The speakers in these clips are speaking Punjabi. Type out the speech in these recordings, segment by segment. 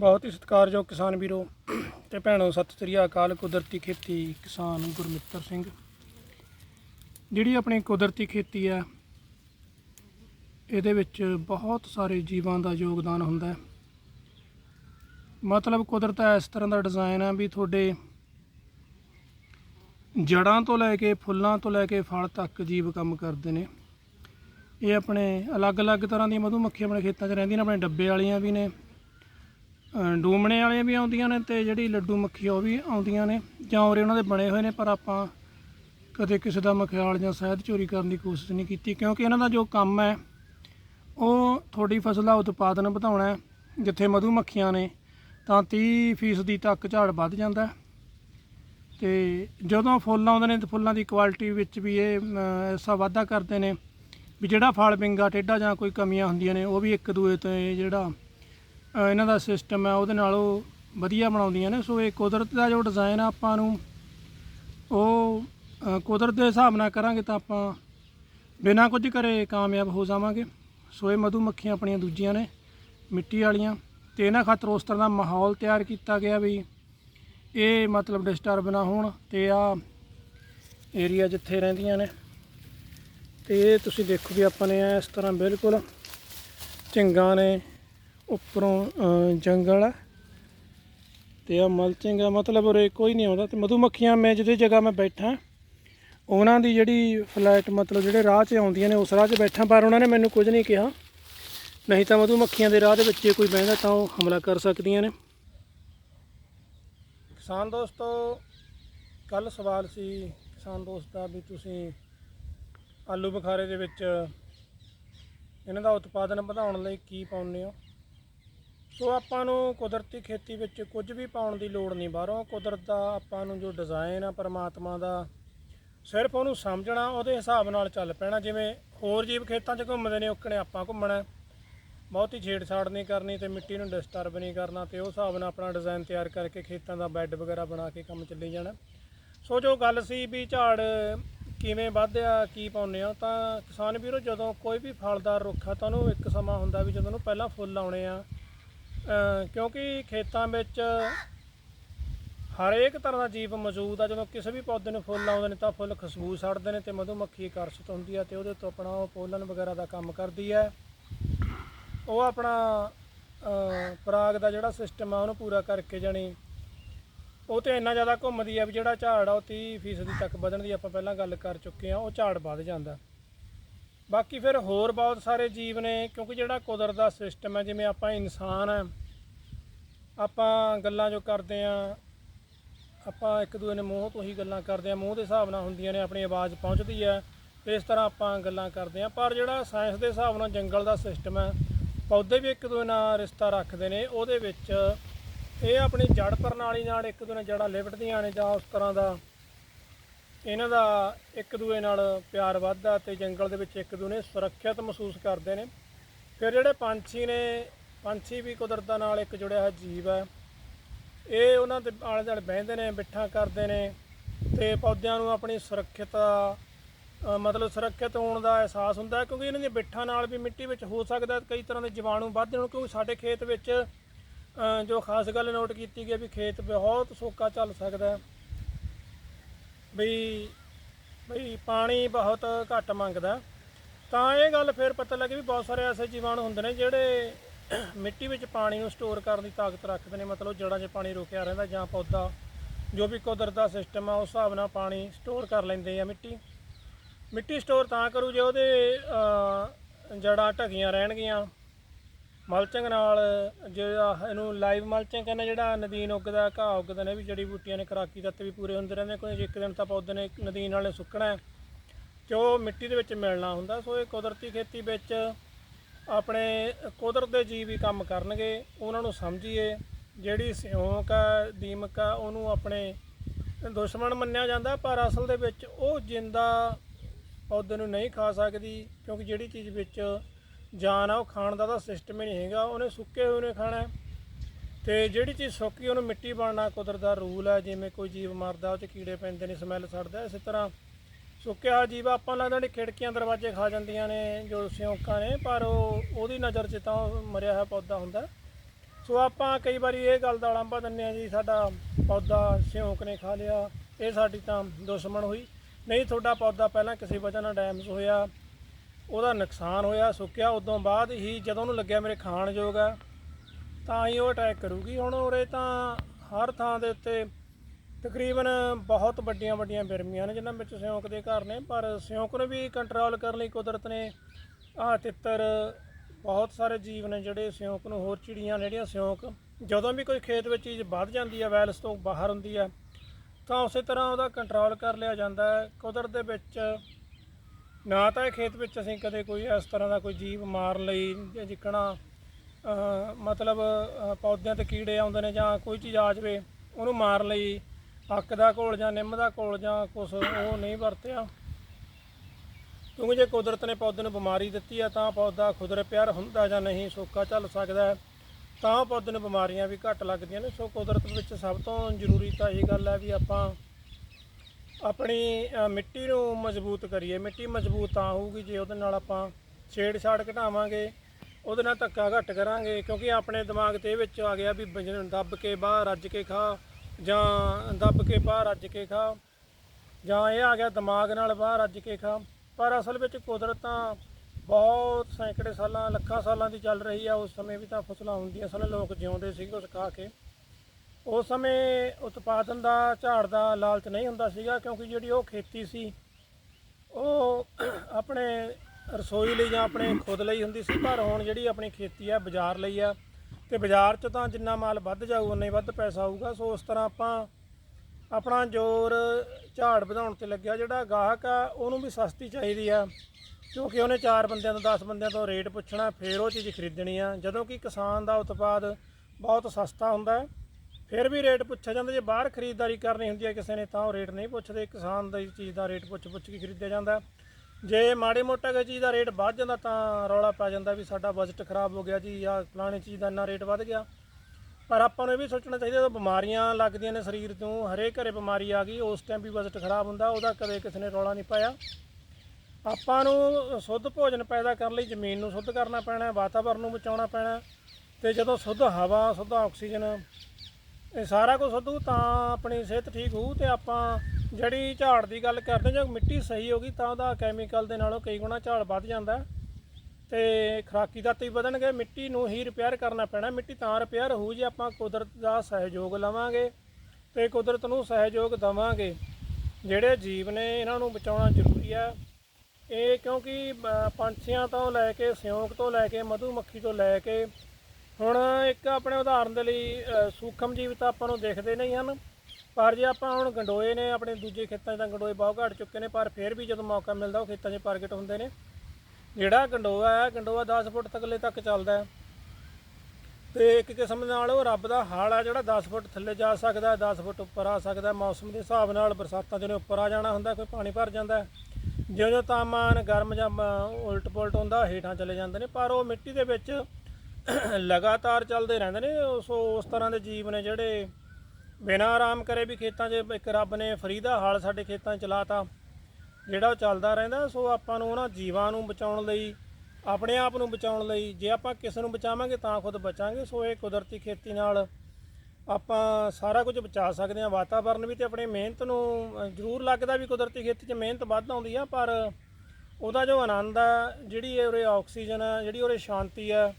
ਬਹੁਤ ਹੀ ਸਤਿਕਾਰਯੋਗ ਕਿਸਾਨ ਵੀਰੋ ਤੇ ਭੈਣੋ ਸਤਿ ਸ੍ਰੀ ਅਕਾਲ। ਕੁਦਰਤੀ ਖੇਤੀ ਕਿਸਾਨ ਗੁਰਮਿੱਤਰ ਸਿੰਘ। ਜਿਹੜੀ ਆਪਣੀ ਕੁਦਰਤੀ ਖੇਤੀ ਆ ਇਹਦੇ ਵਿੱਚ ਬਹੁਤ ਸਾਰੇ ਜੀਵਾਂ ਦਾ ਯੋਗਦਾਨ ਹੁੰਦਾ ਮਤਲਬ ਕੁਦਰਤ ਇਸ ਤਰ੍ਹਾਂ ਦਾ ਡਿਜ਼ਾਈਨ ਆ ਵੀ ਤੁਹਾਡੇ ਜੜਾਂ ਤੋਂ ਲੈ ਕੇ ਫੁੱਲਾਂ ਤੋਂ ਲੈ ਕੇ ਫਲ ਤੱਕ ਜੀਵ ਕੰਮ ਕਰਦੇ ਨੇ। ਇਹ ਆਪਣੇ ਅਲੱਗ-ਅਲੱਗ ਤਰ੍ਹਾਂ ਦੀਆਂ ਮਧੂਮੱਖੀਆਂ ਆਪਣੇ ਖੇਤਾਂ 'ਚ ਰਹਿੰਦੀਆਂ ਨੇ, ਆਪਣੇ ਡੱਬੇ ਵਾਲੀਆਂ ਵੀ ਨੇ। ਡੂਮਣੇ ਵਾਲੀਆਂ ਵੀ ਆਉਂਦੀਆਂ ਨੇ ਤੇ ਜਿਹੜੀ ਲੱਡੂ ਮੱਖੀ ਆ ਉਹ ਵੀ ਆਉਂਦੀਆਂ ਨੇ ਜਾਂ ਉਰੇ ਉਹਨਾਂ ਦੇ ਬਣੇ ਹੋਏ ਨੇ, ਪਰ ਆਪਾਂ ਕਦੇ ਕਿਸੇ ਦਾ ਮਖਿਆਲ ਜਾਂ ਸ਼ਹਿਦ ਚੋਰੀ ਕਰਨ ਦੀ ਕੋਸ਼ਿਸ਼ ਨਹੀਂ ਕੀਤੀ, ਕਿਉਂਕਿ ਇਹਨਾਂ ਦਾ ਜੋ ਕੰਮ ਹੈ, ਉਹ ਤੁਹਾਡੀ ਫਸਲ ਦਾ ਉਤਪਾਦਨ ਵਧਾਉਣਾ ਜਿੱਥੇ ਮਧੂ ਮੱਖੀਆਂ ਨੇ, ਤਾਂ 30% ਤੱਕ ਝਾੜ ਵੱਧ ਜਾਂਦਾ ਹੈ। ਤੇ ਜਦੋਂ ਫੁੱਲ ਆਉਂਦੇ ਨੇ ਤੇ ਫੁੱਲਾਂ ਦੀ ਕੁਆਲਿਟੀ ਵਿੱਚ ਵੀ ਇਹ ਐਸਾ ਵਾਧਾ ਕਰਦੇ ਨੇ, ਵੀ ਜਿਹੜਾ ਫਲ ਪਿੰਗਾ ਟੇਢਾ ਜਾਂ ਕੋਈ ਕਮੀਆਂ ਹੁੰਦੀਆਂ ਨੇ, ਉਹ ਵੀ ਇੱਕ ਦੂਏ ਤੋਂ ਇਹ ਜਿਹੜਾ ਇਹਨਾਂ ਦਾ ਸਿਸਟਮ ਹੈ, ਉਹਦੇ ਨਾਲ ਉਹ ਵਧੀਆ ਬਣਾਉਂਦੀਆਂ ਨੇ। ਸੋ ਇਹ ਕੁਦਰਤ ਦਾ ਜੋ ਡਿਜ਼ਾਈਨ ਆ, ਆਪਾਂ ਨੂੰ ਉਹ ਕੁਦਰਤ ਦੇ ਹਿਸਾਬ ਨਾਲ ਕਰਾਂਗੇ ਤਾਂ ਆਪਾਂ ਬਿਨਾਂ ਕੁਝ ਕਰੇ ਕਾਮਯਾਬ ਹੋ ਜਾਵਾਂਗੇ। ਸੋ ਇਹ ਮਧੂ ਮੱਖੀਆਂ ਆਪਣੀਆਂ ਦੂਜੀਆਂ ਨੇ, ਮਿੱਟੀ ਵਾਲੀਆਂ। ਤੇ ਇਹਨਾਂ ਖਾਤਰ ਉਸ ਤਰ੍ਹਾਂ ਦਾ ਮਾਹੌਲ ਤਿਆਰ ਕੀਤਾ ਗਿਆ ਵੀ ਇਹ ਮਤਲਬ ਡਿਸਟਰਬ ਨਾ ਹੋਣ ਤੇ ਆ ਏਰੀਆ ਜਿੱਥੇ ਰਹਿੰਦੀਆਂ ਨੇ। ਤੇ ਇਹ ਤੁਸੀਂ ਦੇਖੋ ਵੀ ਆਪਾਂ ਨੇ ਇਸ ਤਰ੍ਹਾਂ ਬਿਲਕੁਲ ਝਿੰਗਾਂ ਨੇ। ਉੱਪਰੋਂ ਜੰਗਲ ਹੈ ਤੇ ਆ ਮਲਚਿੰਗ ਆ, ਮਤਲਬ ਉਰੇ ਕੋਈ ਨਹੀਂ ਆਉਂਦਾ। ਤੇ ਮਧੂਮੱਖੀਆਂ ਮੈਂ ਜਿਹਦੀ ਜਗ੍ਹਾ ਮੈਂ ਬੈਠਾ, ਉਹਨਾਂ ਦੀ ਜਿਹੜੀ ਫਲੈਟ ਮਤਲਬ ਜਿਹੜੇ ਰਾਹ 'ਚ ਆਉਂਦੀਆਂ ਨੇ, ਉਸ ਰਾਹ 'ਚ ਬੈਠਾ। ਪਰ ਉਹਨਾਂ ਨੇ ਮੈਨੂੰ ਕੁਝ ਨਹੀਂ ਕਿਹਾ। ਨਹੀਂ ਤਾਂ ਮਧੂਮੱਖੀਆਂ ਦੇ ਰਾਹ ਦੇ ਵਿੱਚ ਜੇ ਕੋਈ ਬਹਿੰਦਾ ਤਾਂ ਉਹ ਹਮਲਾ ਕਰ ਸਕਦੀਆਂ ਨੇ। ਕਿਸਾਨ ਦੋਸਤੋ ਕੱਲ ਸਵਾਲ ਸੀ ਕਿਸਾਨ ਦੋਸਤ ਦਾ ਵੀ ਤੁਸੀਂ ਆਲੂ ਬੁਖਾਰੇ ਦੇ ਵਿੱਚ ਇਹਨਾਂ ਦਾ ਉਤਪਾਦਨ ਵਧਾਉਣ ਲਈ ਕੀ ਪਾਉਂਦੇ ਹੋ? ਸੋ ਆਪਾਂ ਨੂੰ ਕੁਦਰਤੀ ਖੇਤੀ ਵਿੱਚ ਕੁਝ ਵੀ ਪਾਉਣ ਦੀ ਲੋੜ ਨਹੀਂ ਬਾਹਰੋਂ। ਕੁਦਰਤ ਦਾ ਆਪਾਂ ਨੂੰ ਜੋ ਡਿਜ਼ਾਈਨ ਆ, ਪਰਮਾਤਮਾ ਦਾ, ਸਿਰਫ ਉਹਨੂੰ ਸਮਝਣਾ, ਉਹਦੇ ਹਿਸਾਬ ਨਾਲ ਚੱਲ ਪੈਣਾ। ਜਿਵੇਂ ਹੋਰ ਜੀਵ ਖੇਤਾਂ 'ਚ ਘੁੰਮਦੇ ਨੇ, ਉੱਕਣੇ ਆਪਾਂ ਘੁੰਮਣਾ ਬਹੁਤੀ ਛੇੜਛਾੜ ਨਹੀਂ ਕਰਨੀ ਤੇ ਮਿੱਟੀ ਨੂੰ ਡਿਸਟਰਬ ਨਹੀਂ ਕਰਨਾ ਤੇ ਉਸ ਹਿਸਾਬ ਨਾਲ ਆਪਣਾ ਡਿਜ਼ਾਈਨ ਤਿਆਰ ਕਰਕੇ ਖੇਤਾਂ ਦਾ ਬੈੱਡ ਵਗੈਰਾ ਬਣਾ ਕੇ ਕੰਮ ਚੱਲੀ ਜਾਣਾ। ਸੋ ਜੋ ਗੱਲ ਸੀ ਵੀ ਝਾੜ ਕਿਵੇਂ ਵਧਿਆ, ਕੀ ਪਾਉਂਦੇ ਆ ਤਾਂ ਕਿਸਾਨ ਵੀਰੋ ਜਦੋਂ ਕੋਈ ਵੀ ਫਲਦਾਰ ਰੁੱਖ ਆ, ਤਾਂ ਉਹਨੂੰ ਇੱਕ ਸਮਾਂ ਹੁੰਦਾ ਵੀ ਜਦੋਂ ਉਹਨੂੰ ਪਹਿਲਾਂ ਫੁੱਲ ਆਉਣੇ ਆ ਕਿਉਂਕਿ ਖੇਤਾਂ ਵਿੱਚ ਹਰੇਕ ਤਰ੍ਹਾਂ ਦਾ ਜੀਵ ਮੌਜੂਦ ਆ। ਜਦੋਂ ਕਿਸੇ ਵੀ ਪੌਦੇ ਨੂੰ ਫੁੱਲ ਆਉਂਦੇ ਨੇ ਤਾਂ ਫੁੱਲ ਖੁਸ਼ਬੂ ਛੱਡਦੇ ਨੇ ਤੇ ਮਧੂਮੱਖੀ ਆਕਰਸ਼ਿਤ ਹੁੰਦੀ ਆ ਤੇ ਉਹਦੇ ਤੋਂ ਆਪਣਾ ਉਹ ਪੋਲਨ ਵਗੈਰਾ ਦਾ ਕੰਮ ਕਰਦੀ ਹੈ ਉਹ ਆਪਣਾ ਅ, ਪਰਾਗ ਦਾ ਜਿਹੜਾ ਸਿਸਟਮ ਆ ਉਹਨੂੰ ਪੂਰਾ ਕਰਕੇ ਜਾਣੀ। ਉਹ ਤੇ ਇੰਨਾ ਜ਼ਿਆਦਾ ਘੁੰਮਦੀ ਆ ਵੀ ਜਿਹੜਾ ਝਾੜ ਆ ਉਹ 30% ਤੱਕ ਵਧਣ ਦੀ ਆਪਾਂ ਪਹਿਲਾਂ ਗੱਲ ਕਰ ਚੁੱਕੇ ਆ ਉਹ ਝਾੜ ਵੱਧ ਜਾਂਦਾ। ਬਾਕੀ ਫਿਰ ਹੋਰ ਬਹੁਤ ਸਾਰੇ ਜੀਵ ਨੇ, ਕਿਉਂਕਿ ਜਿਹੜਾ ਕੁਦਰਤ ਦਾ ਸਿਸਟਮ ਹੈ, ਜਿਵੇਂ ਆਪਾਂ ਇਨਸਾਨ ਆ ਆਪਾਂ ਗੱਲਾਂ ਜੋ ਕਰਦੇ ਆ ਆਪਾਂ ਇੱਕ ਦੂਜੇ ਨੇ ਮੂੰਹ ਤੋਂ ਹੀ ਗੱਲਾਂ ਕਰਦੇ ਆ ਮੂੰਹ ਦੇ ਹਿਸਾਬ ਨਾਲ ਹੁੰਦੀਆਂ ਨੇ, ਆਪਣੀ ਆਵਾਜ਼ ਪਹੁੰਚਦੀ ਆ ਇਸ ਤਰ੍ਹਾਂ ਆਪਾਂ ਗੱਲਾਂ ਕਰਦੇ ਆ ਪਰ ਜਿਹੜਾ ਸਾਇੰਸ ਦੇ ਹਿਸਾਬ ਨਾਲ ਜੰਗਲ ਦਾ ਸਿਸਟਮ ਹੈ, ਪੌਦੇ ਵੀ ਇੱਕ ਦੂਜੇ ਨਾਲ ਰਿਸ਼ਤਾ ਰੱਖਦੇ ਨੇ, ਉਹਦੇ ਵਿੱਚ ਇਹ ਆਪਣੀ ਜੜ ਪ੍ਰਣਾਲੀ ਨਾਲ ਇੱਕ ਦੂਜੇ ਨਾਲ ਜੜਾਂ ਲਿਪਟਦੀਆਂ ਨੇ ਜਾਂ ਉਸ ਤਰ੍ਹਾਂ ਦਾ ਇਹਨਾਂ ਦਾ ਇੱਕ ਦੂਜੇ ਨਾਲ ਪਿਆਰ ਵੱਧਦਾ ਤੇ ਜੰਗਲ ਦੇ ਵਿੱਚ ਇੱਕ ਦੂਜੇ ਸੁਰੱਖਿਅਤ ਮਹਿਸੂਸ ਕਰਦੇ ਨੇ। ਫਿਰ ਜਿਹੜੇ ਪੰਛੀ ਨੇ, ਪੰਛੀ ਵੀ ਕੁਦਰਤ ਨਾਲ ਇੱਕ ਜੁੜਿਆ ਹੋਇਆ ਜੀਵ ਹੈ। ਇਹ ਉਹਨਾਂ ਦੇ ਆਲੇ ਦੁਆਲੇ ਬਹਿੰਦੇ ਨੇ ਬਿੱਠਾ ਕਰਦੇ ਨੇ ਤੇ ਪੌਦਿਆਂ ਨੂੰ ਆਪਣੀ ਸੁਰੱਖਿਅਤ ਮਤਲਬ ਸੁਰੱਖਿਅਤ ਹੋਣ ਦਾ ਅਹਿਸਾਸ ਹੁੰਦਾ ਕਿਉਂਕਿ ਇਹਨਾਂ ਦੀਆਂ ਬਿੱਠਾਂ ਨਾਲ ਵੀ ਮਿੱਟੀ ਵਿੱਚ ਹੋ ਸਕਦਾ ਕਈ ਤਰ੍ਹਾਂ ਦੇ ਜੀਵਾਣੂ ਵੱਧਦੇ ਹੋਣ ਕਿਉਂਕਿ ਸਾਡੇ ਖੇਤ ਵਿੱਚ ਜੋ ਖਾਸ ਗੱਲ ਨੋਟ ਕੀਤੀ ਗਈ ਵੀ ਖੇਤ ਬਹੁਤ ਸੋਕਾ ਚੱਲ ਸਕਦਾ ਬਈ ਬਈ ਪਾਣੀ ਬਹੁਤ ਘੱਟ ਮੰਗਦਾ। ਤਾਂ ਇਹ ਗੱਲ ਫਿਰ ਪਤਾ ਲੱਗੇ ਵੀ ਬਹੁਤ ਸਾਰੇ ਐਸੇ ਜੀਵਾਣੂ ਹੁੰਦੇ ਨੇ ਜਿਹੜੇ ਮਿੱਟੀ ਵਿੱਚ ਪਾਣੀ ਨੂੰ ਸਟੋਰ ਕਰਨ ਦੀ ਤਾਕਤ ਰੱਖਦੇ ਨੇ ਮਤਲਬ ਜੜ੍ਹਾਂ 'ਚ ਪਾਣੀ ਰੁਕਿਆ ਰਹਿੰਦਾ ਜਾਂ ਪੌਦਾ ਜੋ ਵੀ ਕੁਦਰਤ ਦਾ ਸਿਸਟਮ ਆ ਉਸ ਹਿਸਾਬ ਨਾਲ ਪਾਣੀ ਸਟੋਰ ਕਰ ਲੈਂਦੇ ਆ ਮਿੱਟੀ। ਮਿੱਟੀ ਸਟੋਰ ਤਾਂ ਕਰੂ ਜੇ ਉਹਦੇ ਅ, ਜੜ੍ਹਾਂ ਢਕੀਆਂ ਰਹਿਣਗੀਆਂ। ਮਲਚਿੰਗ ਨਾਲ ਜਿਹੜਾ ਇਹਨੂੰ ਲਾਈਵ ਮਲਚਿੰਗ ਕਹਿੰਦੇ ਜਿਹੜਾ ਨਦੀਨ ਉੱਗਦਾ, ਘਾਹ ਉੱਗਦੇ ਨੇ ਵੀ ਜੜੀ ਬੂਟੀਆਂ ਨੇ ਖਰਾਕੀ ਤੱਤ ਵੀ ਪੂਰੇ ਹੁੰਦੇ ਰਹਿੰਦੇ ਕੋਈ ਇੱਕ ਦਿਨ ਤਾਂ ਪੌਦੇ ਨੇ ਨਦੀਨ ਵਾਲੇ ਸੁੱਕਣਾ ਹੈ, ਤੇ ਉਹ ਮਿੱਟੀ ਦੇ ਵਿੱਚ ਮਿਲਣਾ ਹੁੰਦਾ। ਸੋ ਇਹ ਕੁਦਰਤੀ ਖੇਤੀ ਵਿੱਚ ਆਪਣੇ ਕੁਦਰਤ ਦੇ ਜੀਵ ਹੀ ਕੰਮ ਕਰਨਗੇ, ਉਹਨਾਂ ਨੂੰ ਸਮਝੀਏ। ਜਿਹੜੀ ਸਿਉਂਕ ਆ, ਦੀਮਕ ਆ, ਉਹਨੂੰ ਆਪਣੇ ਦੁਸ਼ਮਣ ਮੰਨਿਆ ਜਾਂਦਾ, ਪਰ ਅਸਲ ਦੇ ਵਿੱਚ ਉਹ ਜਿੰਦਾ ਪੌਦੇ ਨੂੰ ਨਹੀਂ ਖਾ ਸਕਦੀ, ਕਿਉਂਕਿ ਜਿਹੜੀ ਚੀਜ਼ ਵਿੱਚ ਜਾਨ ਆ, ਉਹ ਖਾਣ ਦਾ ਤਾਂ ਸਿਸਟਮ ਹੀ ਨਹੀਂ ਹੈਗਾ, ਉਹਨੇ ਸੁੱਕੇ ਹੋਏ ਨੇ ਖਾਣਾ। ਹੈ। ਤੇ ਜਿਹੜੀ ਚੀਜ਼ ਸੁੱਕੀ, ਉਹਨੂੰ ਮਿੱਟੀ ਬਣਨਾ ਕੁਦਰਤ ਦਾ ਰੂਲ ਹੈ ਜਿਵੇਂ ਕੋਈ ਜੀਵ ਮਰਦਾ, ਉਹ 'ਚ ਕੀੜੇ ਪੈਂਦੇ ਨੇ ਸਮੈਲ ਛੱਡਦਾ ਇਸੇ ਤਰ੍ਹਾਂ। ਸੁੱਕਿਆ ਹੋਇਆ ਜੀਵ, ਆਪਾਂ ਨੂੰ ਲੱਗਦਾ ਨੇ ਖਿੜਕੀਆਂ, ਦਰਵਾਜ਼ੇ ਖਾ ਜਾਂਦੀਆਂ ਨੇ, ਜੋ ਸਿਉਂਕਾਂ ਨੇ, ਪਰ ਉਹ, ਉਹਦੀ ਨਜ਼ਰ 'ਚ ਤਾਂ ਉਹ ਮਰਿਆ ਹੋਇਆ ਪੌਦਾ ਹੁੰਦਾ। ਸੋ ਆਪਾਂ ਕਈ ਵਾਰੀ ਇਹ ਗੱਲ ਦਾ ਉਲਾਂਭਾ ਦਿੰਦੇ ਆ ਜੀ, ਸਾਡਾ ਪੌਦਾ ਸਿਉਂਕ ਨੇ ਖਾ ਲਿਆ, ਇਹ ਸਾਡੀ ਤਾਂ ਦੁਸ਼ਮਣ ਹੋਈ। ਨਹੀਂ, ਤੁਹਾਡਾ ਪੌਦਾ ਪਹਿਲਾਂ ਕਿਸੇ ਵਜ੍ਹਾ ਨਾਲ ਡੈਮੇਜ ਹੋਇਆ। ਉਹਦਾ ਨੁਕਸਾਨ ਹੋਇਆ, ਸੁੱਕਿਆ। ਉਦੋਂ ਬਾਅਦ ਹੀ ਜਦੋਂ ਉਹਨੂੰ ਲੱਗਿਆ ਮੇਰੇ ਖਾਣ ਯੋਗ ਆ, ਤਾਂ ਹੀ ਉਹ ਅਟੈਕ ਕਰੂਗੀ। ਹੁਣ ਉਰੇ ਤਾਂ ਹਰ ਥਾਂ ਦੇ ਉੱਤੇ ਤਕਰੀਬਨ ਬਹੁਤ ਵੱਡੀਆਂ ਵੱਡੀਆਂ ਬਿਰਮੀਆਂ ਨੇ, ਜਿਨ੍ਹਾਂ ਵਿੱਚ ਸਿਉਂਕ ਦੇ ਘਰ ਨੇ। ਪਰ ਸਿਉਂਕ ਨੂੰ ਵੀ ਕੰਟਰੋਲ ਕਰਨ ਲਈ ਕੁਦਰਤ ਨੇ ਆਹ ਤਿੱਤਰ ਬਹੁਤ ਸਾਰੇ ਜੀਵ ਨੇ ਜਿਹੜੇ ਸਿਉਂਕ ਨੂੰ ਹੋਰ ਚਿੜੀਆਂ ਨੇ, ਜਿਹੜੀਆਂ ਸਿਉਂਕ ਜਦੋਂ ਵੀ ਕੋਈ ਖੇਤ ਵਿੱਚ ਚੀਜ਼ ਵੱਧ ਜਾਂਦੀ ਹੈ ਵੈਲਸ ਤੋਂ ਬਾਹਰ ਹੁੰਦੀ ਹੈ ਤਾਂ ਉਸੇ ਤਰ੍ਹਾਂ ਉਹਦਾ ਕੰਟਰੋਲ ਕਰ ਲਿਆ ਜਾਂਦਾ ਹੈ। ਕੁਦਰਤ ਦੇ ਵਿੱਚ ਨਾ ਤਾਂ ਇਹ ਖੇਤ ਵਿੱਚ ਅਸੀਂ ਕਦੇ ਕੋਈ ਇਸ ਤਰ੍ਹਾਂ ਦਾ ਕੋਈ ਜੀਵ ਮਾਰਨ ਲਈ ਜਾਂ ਜਿੱਕਣਾ ਮਤਲਬ ਪੌਦਿਆਂ ਤੇ ਕੀੜੇ ਆਉਂਦੇ ਨੇ ਜਾਂ ਕੋਈ ਚੀਜ਼ ਆ ਜਾਵੇ, ਉਹਨੂੰ ਮਾਰਨ ਲਈ। ਅੱਕ ਦਾ ਘੋਲ ਜਾਂ ਨਿੰਮ ਦਾ ਘੋਲ ਜਾਂ ਕੁਛ ਉਹ ਨਹੀਂ ਵਰਤਿਆ। ਕਿਉਂਕਿ ਜੇ ਕੁਦਰਤ ਨੇ ਪੌਦੇ ਨੂੰ ਬਿਮਾਰੀ ਦਿੱਤੀ ਹੈ ਤਾਂ ਪੌਦਾ ਖੁਦ ਪਿਆਰ ਹੁੰਦਾ ਜਾਂ ਨਹੀਂ, ਸੋਕਾ ਚੱਲ ਸਕਦਾ ਹੈ। ਤਾਂ ਪੌਦੇ ਨੂੰ ਬਿਮਾਰੀਆਂ ਵੀ ਘੱਟ ਲੱਗਦੀਆਂ ਨੇ। ਸੋ ਕੁਦਰਤ ਵਿੱਚ ਸਭ ਤੋਂ ਜ਼ਰੂਰੀ ਤਾਂ ਇਹ ਗੱਲ ਹੈ ਵੀ ਆਪਾਂ ਆਪਣੀ ਅ, ਮਿੱਟੀ ਨੂੰ ਮਜ਼ਬੂਤ ਕਰੀਏ। ਮਿੱਟੀ ਮਜ਼ਬੂਤ ਤਾਂ ਹੋਊਗੀ ਜੇ ਉਹਦੇ ਨਾਲ ਆਪਾਂ ਛੇੜਛਾੜ ਘਟਾਵਾਂਗੇ ਉਹਦੇ ਨਾਲ ਧੱਕਾ ਘੱਟ ਕਰਾਂਗੇ ਕਿਉਂਕਿ ਆਪਣੇ ਦਿਮਾਗ ਤੇ ਇਹ ਵਿੱਚ ਆ ਗਿਆ ਵੀ ਬੰਜਣ ਦੱਬ ਕੇ ਬਾਹਰ ਰੱਜ ਕੇ ਖਾ ਜਾਂ ਦੱਬ ਕੇ ਬਾਹਰ ਰੱਜ ਕੇ ਖਾ ਜਾਂ ਇਹ ਆ ਗਿਆ ਦਿਮਾਗ ਨਾਲ ਬਾਹਰ ਰੱਜ ਕੇ ਖਾ। ਪਰ ਅਸਲ ਵਿੱਚ ਕੁਦਰਤ ਤਾਂ ਬਹੁਤ ਸੈਂਕੜੇ ਸਾਲਾਂ ਲੱਖਾਂ ਸਾਲਾਂ ਦੀ ਚੱਲ ਰਹੀ ਆ। ਉਸ ਸਮੇਂ ਵੀ ਤਾਂ ਫਸਲਾਂ ਹੁੰਦੀਆਂ ਸਨ ਲੋਕ ਜਿਉਂਦੇ ਸੀਗੇ ਉਸ ਖਾ ਕੇ। ਉਸ ਸਮੇਂ ਉਤਪਾਦਨ ਦਾ, ਝਾੜ ਦਾ ਲਾਲਚ ਨਹੀਂ ਹੁੰਦਾ ਸੀਗਾ ਕਿਉਂਕਿ ਜਿਹੜੀ ਉਹ ਖੇਤੀ ਸੀ, ਉਹ ਆਪਣੇ ਰਸੋਈ ਲਈ ਜਾਂ ਆਪਣੇ ਖੁਦ ਲਈ ਹੁੰਦੀ ਸੀ, ਪਰ ਹੁਣ ਜਿਹੜੀ ਆਪਣੀ ਖੇਤੀ ਆ, ਬਾਜ਼ਾਰ ਲਈ ਆ, ਤੇ ਬਾਜ਼ਾਰ 'ਚ ਤਾਂ ਜਿੰਨਾ ਮਾਲ ਵੱਧ ਜਾਊ ਉਨਾ ਹੀ ਵੱਧ ਪੈਸਾ ਆਊਗਾ, ਸੋ ਉਸ ਤਰ੍ਹਾਂ ਆਪਾਂ ਆਪਣਾ ਜ਼ੋਰ, ਝਾੜ ਵਧਾਉਣ ਤੇ ਲੱਗਿਆ, ਜਿਹੜਾ ਗਾਹਕ ਆ, ਉਹਨੂੰ ਵੀ ਸਸਤੀ ਚਾਹੀਦੀ ਆ, ਕਿਉਂਕਿ ਉਹਨੇ ਚਾਰ ਬੰਦਿਆਂ ਤੋਂ 10 ਬੰਦਿਆਂ ਤੋਂ ਰੇਟ ਪੁੱਛਣਾ, ਫਿਰ ਉਹ ਚੀਜ਼ ਖਰੀਦਣੀ ਆ, ਜਦੋਂ ਕਿ ਕਿਸਾਨ ਦਾ ਉਤਪਾਦ ਬਹੁਤ ਸਸਤਾ ਹੁੰਦਾ ਹੈ ਫਿਰ ਵੀ ਰੇਟ ਪੁੱਛਿਆ ਜਾਂਦਾ ਜੇ ਬਾਹਰ ਖਰੀਦਦਾਰੀ ਕਰਨੀ ਹੁੰਦੀ ਹੈ ਕਿਸੇ ਨੇ ਤਾਂ ਉਹ ਰੇਟ ਨਹੀਂ ਪੁੱਛਦੇ ਕਿਸਾਨ ਦੀ ਚੀਜ਼ ਦਾ ਰੇਟ ਪੁੱਛ ਪੁੱਛ ਕੇ ਖਰੀਦਿਆ ਜਾਂਦਾ। ਜੇ ਮਾੜੇ ਮੋਟਾ ਕੋਈ ਚੀਜ਼ ਦਾ ਰੇਟ ਵੱਧ ਜਾਂਦਾ ਤਾਂ ਰੌਲਾ ਪੈ ਜਾਂਦਾ ਵੀ ਸਾਡਾ ਬਜਟ ਖਰਾਬ ਹੋ ਗਿਆ ਜੀ ਜਾਂ ਫਲਾਣੀ ਚੀਜ਼ ਦਾ ਇੰਨਾ ਰੇਟ ਵੱਧ ਗਿਆ। ਪਰ ਆਪਾਂ ਨੂੰ ਇਹ ਵੀ ਸੋਚਣਾ ਚਾਹੀਦਾ ਜਦੋਂ ਬਿਮਾਰੀਆਂ ਲੱਗਦੀਆਂ ਨੇ ਸਰੀਰ ਤੋਂ ਹਰੇਕ ਘਰੇ ਬਿਮਾਰੀ ਆ ਗਈ ਉਸ ਟਾਈਮ ਵੀ ਬਜਟ ਖਰਾਬ ਹੁੰਦਾ ਉਹਦਾ ਕਦੇ ਕਿਸੇ ਨੇ ਰੌਲਾ ਨਹੀਂ ਪਾਇਆ। ਆਪਾਂ ਨੂੰ ਸ਼ੁੱਧ ਭੋਜਨ ਪੈਦਾ ਕਰਨ ਲਈ ਜ਼ਮੀਨ ਨੂੰ ਸ਼ੁੱਧ ਕਰਨਾ ਪੈਣਾ ਹੈ, ਵਾਤਾਵਰਣ ਨੂੰ ਬਚਾਉਣਾ ਪੈਣਾ ਹੈ ਤੇ ਜਦੋਂ ਸ਼ੁੱਧ ਹਵਾ ਸ਼ੁੱਧ ਆਕਸੀਜਨ ਇਹ ਸਾਰਾ ਕੁਝ ਸ਼ੁੱਧ ਤਾਂ ਆਪਣੀ ਸਿਹਤ ਠੀਕ ਹੋਊ ਤੇ ਆਪਾਂ ਜਿਹੜੀ ਝਾੜ ਦੀ ਗੱਲ ਕਰਦੇ ਜੇ ਮਿੱਟੀ ਸਹੀ ਹੋਗੀ ਤਾਂ ਉਹਦਾ ਕੈਮੀਕਲ ਦੇ ਨਾਲੋਂ ਕਈ ਗੁਣਾ ਝਾੜ ਵੱਧ ਜਾਂਦਾ। ਹੈ ਤੇ ਖਰਾਕੀ ਤੱਤ ਵੀ ਵਧਣਗੇ, ਮਿੱਟੀ ਨੂੰ ਹੀ ਰਿਪੇਅਰ ਕਰਨਾ ਪੈਣਾ, ਮਿੱਟੀ ਤਾਂ ਰਿਪੇਅਰ ਹੋਊ ਜੇ ਆਪਾਂ ਕੁਦਰਤ ਦਾ ਸਹਿਯੋਗ ਲਵਾਂਗੇ ਤੇ ਕੁਦਰਤ ਨੂੰ ਸਹਿਯੋਗ ਦਵਾਂਗੇ। ਜਿਹੜੇ ਜੀਵ ਨੇ ਇਹਨਾਂ ਨੂੰ ਬਚਾਉਣਾ ਜ਼ਰੂਰੀ ਹੈ। ਇਹ ਕਿਉਂਕਿ ਪੰਛੀਆਂ ਤੋਂ ਲੈ ਕੇ ਸਿਉਂਕ ਤੋਂ ਲੈ ਕੇ ਮਧੂ ਮੱਖੀ ਤੋਂ ਲੈ ਕੇ ਹੁਣ ਇੱਕ ਆਪਣੇ ਉਦਾਹਰਨ ਦੇ ਲਈ ਸੂਖਮ ਜੀਵ ਤਾਂ ਆਪਾਂ ਨੂੰ ਦਿਖਦੇ ਨਹੀਂ ਹਨ, ਪਰ ਜੇ ਆਪਾਂ ਹੁਣ ਗੰਡੋਏ ਨੇ, ਆਪਣੇ ਦੂਜੇ ਖੇਤਾਂ 'ਚ ਤਾਂ ਗੰਡੋਏ ਬਹੁਤ ਘੱਟ ਚੁੱਕੇ ਨੇ, ਪਰ ਫਿਰ ਵੀ ਜਦੋਂ ਮੌਕਾ ਮਿਲਦਾ, ਉਹ ਖੇਤਾਂ 'ਚ ਪ੍ਰਗਟ ਹੁੰਦੇ ਨੇ। ਜਿਹੜਾ ਗੰਡੋਆ ਹੈ, ਗੰਡੋਆ 10 ਫੁੱਟ ਤੱਕਲੇ ਤੱਕ ਚੱਲਦਾ ਹੈ। ਤੇ ਇੱਕ ਕਿਸਮ ਨਾਲ ਉਹ ਰੱਬ ਦਾ ਹਾਲ ਆ, ਜਿਹੜਾ 10 ਫੁੱਟ ਥੱਲੇ ਜਾ ਸਕਦਾ 10 ਫੁੱਟ ਉੱਪਰ ਆ ਸਕਦਾ ਮੌਸਮ ਦੇ ਹਿਸਾਬ ਨਾਲ ਬਰਸਾਤਾਂ ਜਿਹਨੇ ਉੱਪਰ ਆ ਜਾਣਾ ਹੁੰਦਾ, ਕੋਈ ਪਾਣੀ ਭਰ ਜਾਂਦਾ ਜਿਉਂ-ਜਿਉਂ ਤਾਪਮਾਨ ਗਰਮ ਜਾਂ ਉਲਟ ਪੁਲਟ ਹੁੰਦਾ, ਹੇਠਾਂ ਚਲੇ ਜਾਂਦੇ ਨੇ, ਪਰ ਉਹ ਮਿੱਟੀ ਦੇ ਵਿੱਚ ਲਗਾਤਾਰ ਚੱਲਦੇ ਰਹਿੰਦੇ ਨੇ ਉਸ ਉਸ ਤਰ੍ਹਾਂ ਦੇ ਜੀਵ ਨੇ ਜਿਹੜੇ ਬਿਨਾਂ ਆਰਾਮ ਕਰੇ ਵੀ ਖੇਤਾਂ 'ਚ ਇੱਕ ਰੱਬ ਨੇ ਫਰੀ ਦਾ ਹਾਲ ਸਾਡੇ ਖੇਤਾਂ 'ਚ ਚਲਾਤਾ। ਜਿਹੜਾ ਉਹ ਚੱਲਦਾ ਰਹਿੰਦਾ, ਸੋ ਆਪਾਂ ਨੂੰ ਉਹਨਾਂ ਜੀਵਾਂ ਨੂੰ ਬਚਾਉਣ ਲਈ, ਆਪਣੇ ਆਪ ਨੂੰ ਬਚਾਉਣ ਲਈ, ਜੇ ਆਪਾਂ ਕਿਸੇ ਨੂੰ ਬਚਾਵਾਂਗੇ ਤਾਂ ਖੁਦ ਬਚਾਂਗੇ। ਸੋ ਇਹ ਕੁਦਰਤੀ ਖੇਤੀ ਨਾਲ ਆਪਾਂ ਸਾਰਾ ਕੁਝ ਬਚਾ ਸਕਦੇ ਹਾਂ। ਵਾਤਾਵਰਨ ਵੀ ਤੇ ਆਪਣੇ ਮਿਹਨਤ ਨੂੰ ਜ਼ਰੂਰ ਲੱਗਦਾ ਵੀ ਕੁਦਰਤੀ ਖੇਤੀ 'ਚ ਮਿਹਨਤ ਵੱਧ ਆਉਂਦੀ ਆ, ਪਰ ਉਹਦਾ ਜੋ ਆਨੰਦ ਆ, ਜਿਹੜੀ ਇਹ ਉਰੇ ਆਕਸੀਜਨ ਆ, ਜਿਹੜੀ ਉਰੇ ਸ਼ਾਂਤੀ ਆ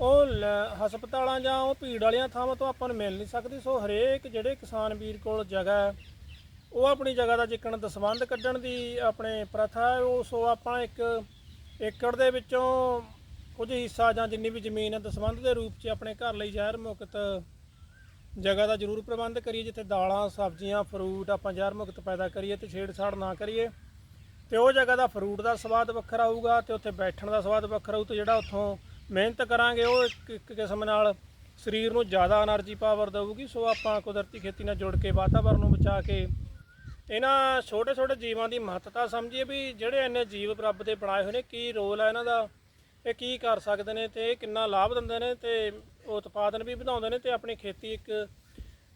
ਉਹ ਲ- ਹਸਪਤਾਲਾਂ ਜਾਂ ਉਹ ਭੀੜ ਵਾਲੀਆਂ ਥਾਵਾਂ ਤੋਂ ਆਪਾਂ ਨੂੰ ਮਿਲ ਨਹੀਂ ਸਕਦੀ, ਸੋ ਹਰੇਕ ਜਿਹੜੇ ਕਿਸਾਨ ਵੀਰ ਕੋਲ ਜਗ੍ਹਾ ਹੈ, ਉਹ ਆਪਣੀ ਜਗ੍ਹਾ ਦਾ ਜਿੱਕਣ ਦਸਵੰਧ ਕੱਢਣ ਦੀ ਆਪਣੇ ਪ੍ਰਥਾ ਹੈ। ਉਹ ਸੋ ਆਪਾਂ ਇੱਕ ਏਕੜ ਦੇ ਵਿੱਚੋਂ ਕੁਝ ਹਿੱਸਾ ਜਾਂ ਜਿੰਨੀ ਵੀ ਜ਼ਮੀਨ ਹੈ ਦਸਵੰਧ ਦੇ ਰੂਪ 'ਚ ਆਪਣੇ ਘਰ ਲਈ ਜ਼ਹਿਰ ਮੁਕਤ ਜਗ੍ਹਾ ਦਾ ਜ਼ਰੂਰ ਪ੍ਰਬੰਧ ਕਰੀਏ, ਜਿੱਥੇ ਦਾਲਾਂ, ਸਬਜ਼ੀਆਂ ਫਰੂਟ ਆਪਾਂ ਜ਼ਹਿਰ ਮੁਕਤ ਪੈਦਾ ਕਰੀਏ ਤੇ ਛੇੜਛਾੜ ਨਾ ਕਰੀਏ। ਤੇ ਉਹ ਜਗ੍ਹਾ ਦਾ ਫਰੂਟ ਦਾ ਸਵਾਦ ਵੱਖਰਾ ਹੋਊਗਾ ਤੇ ਉੱਥੇ ਬੈਠਣ ਦਾ ਸਵਾਦ ਵੱਖਰਾ ਹੋਊ ਤੇ ਜਿਹੜਾ ਉੱਥੋਂ ਮਿਹਨਤ ਕਰਾਂਗੇ, ਉਹ ਇੱਕ ਇੱਕ ਕਿਸਮ ਨਾਲ ਸਰੀਰ ਨੂੰ ਜ਼ਿਆਦਾ એનર્ਜੀ ਪਾਵਰ ਦੇਊਗੀ, ਸੋ ਆਪਾਂ ਕੁਦਰਤੀ ਖੇਤੀ ਨਾਲ ਜੁੜ ਕੇ ਵਾਤਾਵਰਨ ਨੂੰ ਬਚਾ ਕੇ ਇਹਨਾਂ ਛੋਟੇ ਛੋਟੇ ਜੀਵਾਂ ਦੀ ਮਹੱਤਤਾ ਸਮਝੀਏ ਵੀ ਜਿਹੜੇ ਇਹਨੇ ਜੀਵ ਪ੍ਰਭ ਦੇ ਬਣਾਏ ਹੋਏ ਨੇ, ਕੀ ਰੋਲ ਹੈ ਇਹਨਾਂ ਦਾ, ਇਹ ਕੀ ਕਰ ਸਕਦੇ ਨੇ ਤੇ ਕਿੰਨਾ ਲਾਭ ਦਿੰਦੇ ਨੇ ਤੇ ਉਤਪਾਦਨ ਵੀ ਵਧਾਉਂਦੇ ਨੇ ਤੇ ਆਪਣੀ ਖੇਤੀ ਇੱਕ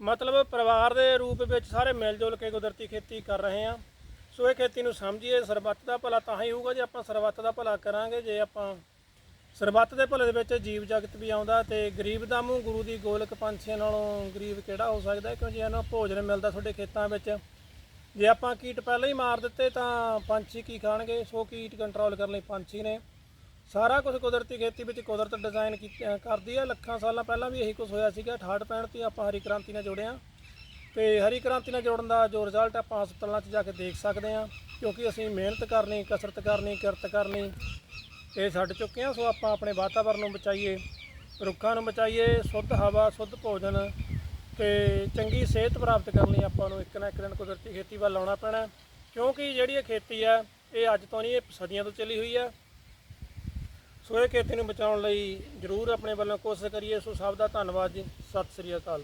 ਮਤਲਬ ਪਰਿਵਾਰ ਦੇ ਰੂਪ ਵਿੱਚ ਸਾਰੇ ਮਿਲ ਜੁਲ ਕੇ ਕੁਦਰਤੀ ਖੇਤੀ ਕਰ ਰਹੇ ਆ ਸੋ ਇਹ ਖੇਤੀ ਨੂੰ ਸਮਝੀਏ, ਸਰਬੱਤ ਦਾ ਭਲਾ ਤਾਂ ਹੀ ਹੋਊਗਾ ਜੇ ਆਪਾਂ ਸਰਬੱਤ ਦਾ ਭਲਾ ਕਰਾਂਗੇ, ਜੇ ਆਪਾਂ ਸਰਬੱਤ ਦੇ ਭਲੇ ਦੇ ਵਿੱਚ ਜੀਵ ਜਗਤ ਵੀ ਆਉਂਦਾ ਤੇ ਗਰੀਬ ਦਾ ਮੂੰਹ ਗੁਰੂ ਦੀ ਗੋਲਕ ਪੰਛੀਆਂ ਨਾਲੋਂ ਗਰੀਬ ਕਿਹੜਾ ਹੋ ਸਕਦਾ ਕਿਉਂਕਿ ਇਹਨਾਂ ਭੋਜਨ ਮਿਲਦਾ ਤੁਹਾਡੇ ਖੇਤਾਂ ਵਿੱਚ? ਜੇ ਆਪਾਂ ਕੀਟ ਪਹਿਲਾਂ ਹੀ ਮਾਰ ਦਿੱਤੇ ਤਾਂ ਪੰਛੀ ਕੀ ਖਾਣਗੇ? ਸੋ ਕੀਟ ਕੰਟਰੋਲ ਕਰਨ ਲਈ ਪੰਛੀ ਨੇ। ਸਾਰਾ ਕੁਝ ਕੁਦਰਤੀ ਖੇਤੀ ਵਿੱਚ ਕੁਦਰਤ ਡਿਜ਼ਾਈਨ ਕੀਤੀ ਕਰਦੀ ਹੈ। ਲੱਖਾਂ ਸਾਲਾਂ ਪਹਿਲਾਂ ਵੀ ਇਹੀ ਕੁਝ ਹੋਇਆ ਸੀਗਾ। 68 65 ਤੇ ਆਪਾਂ ਹਰੀ ਕ੍ਰਾਂਤੀ ਨਾਲ ਜੋੜਿਆ। ਹਾਂ ਤੇ ਹਰੀ ਕ੍ਰਾਂਤੀ ਨਾਲ ਜੋੜਨ ਦਾ ਜੋ ਰਿਜ਼ਲਟ ਆਪਾਂ ਹਸਪਤਾਲਾਂ 'ਚ ਜਾ ਕੇ ਦੇਖ ਸਕਦੇ ਹਾਂ। ਕਿਉਂਕਿ ਅਸੀਂ ਮਿਹਨਤ ਕਰਨੀ, ਕਸਰਤ ਕਰਨੀ, ਕਿਰਤ ਕਰਨੀ ਇਹ ਛੱਡ ਚੁੱਕੇ ਹਾਂ ਸੋ ਆਪਾਂ ਆਪਣੇ ਵਾਤਾਵਰਨ ਨੂੰ ਬਚਾਈਏ, ਰੁੱਖਾਂ ਨੂੰ ਬਚਾਈਏ, ਸ਼ੁੱਧ ਹਵਾ, ਸ਼ੁੱਧ ਭੋਜਨ ਤੇ ਚੰਗੀ ਸਿਹਤ ਪ੍ਰਾਪਤ ਕਰਨ ਲਈ ਆਪਾਂ ਨੂੰ ਇੱਕ ਨਾ ਇੱਕ ਦਿਨ ਕੁਦਰਤੀ ਖੇਤੀ ਵੱਲ ਲਾਉਣਾ ਪੈਣਾ ਕਿਉਂਕਿ ਜਿਹੜੀ ਇਹ ਖੇਤੀ ਹੈ ਇਹ ਅੱਜ ਤੋਂ ਨਹੀਂ, ਇਹ ਸਦੀਆਂ ਤੋਂ ਚੱਲੀ ਹੋਈ ਹੈ ਸੋ ਇਹ ਖੇਤੀ ਨੂੰ ਬਚਾਉਣ ਲਈ ਜ਼ਰੂਰ ਆਪਣੇ ਵੱਲੋਂ ਕੋਸ਼ਿਸ਼ ਕਰੀਏ। ਸੋ ਸਭ ਦਾ ਧੰਨਵਾਦ ਜੀ। ਸਤਿ ਸ੍ਰੀ ਅਕਾਲ।